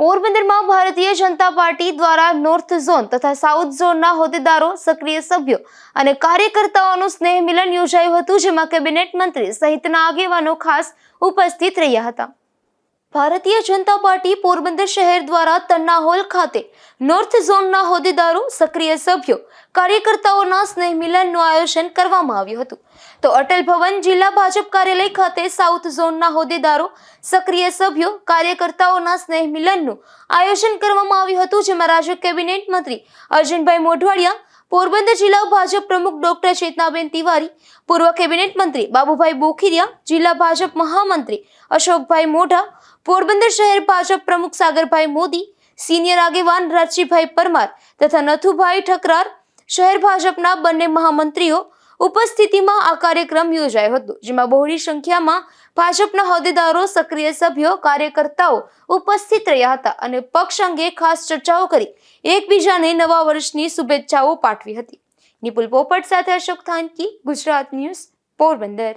પોરબંદરમાં ભારતીય જનતા પાર્ટી દ્વારા north zone તથા સાઉથ ઝોનના હોદ્દેદારો સક્રિય સભ્યો અને કાર્યકર્તાઓનું સ્નેહ મિલન યોજાયું હતું, જેમાં કેબિનેટ મંત્રી સહિતના આગેવાનો ખાસ ઉપસ્થિત રહ્યા હતા. ભારતીય જનતા પાર્ટી પોરબંદર શહેર દ્વારા તન્ના હોલ ખાતે નોર્થ ઝોનના હોદ્દેદારો, સક્રિય સભ્યો, કાર્યકર્તાઓના સ્નેહ મિલનનું આયોજન કરવામાં આવ્યું હતું. તો અટલ ભવન જિલ્લા ભાજપ કાર્યાલય ખાતે સાઉથ ઝોનના હોદ્દેદારો, સક્રિય સભ્યો, કાર્યકર્તાઓના સ્નેહ મિલનનું આયોજન કરવામાં આવ્યું હતું, જેમાં રાજ્ય કેબિનેટ મંત્રી અર્જુનભાઈ મોઢવાડિયા પોરબંદર જિલ્લા ભાજપ પ્રમુખ ડોક્ટર ચેતનાબેન તિવારી, પૂર્વ કેબિનેટ મંત્રી બાબુભાઈ બોખીરિયા, જિલ્લા ભાજપ મહામંત્રી અશોકભાઈ મોઢા, પોરબંદર શહેર ભાજપ પ્રમુખ સાગરભાઈ મોદી, સિનિયર આગેવાન રાજીભાઈ પરમાર તથા નથુભાઈ ઠકરાર, શહેર ભાજપના બંને મહામંત્રીઓ ઉપસ્થિતિમાં આ કાર્યક્રમ યોજાયો હતો, જેમાં બહોળી સંખ્યામાં ભાજપના હોદ્દેદારો, સક્રિય સભ્યો, કાર્યકર્તાઓ ઉપસ્થિત રહ્યા હતા અને પક્ષ અંગે ખાસ ચર્ચાઓ કરી, એકબીજાને નવા વર્ષની શુભેચ્છાઓ પાઠવી હતી. નિપુલ પોપટ સાથે અશોક થાનકી, ગુજરાત ન્યૂઝ, પોરબંદર.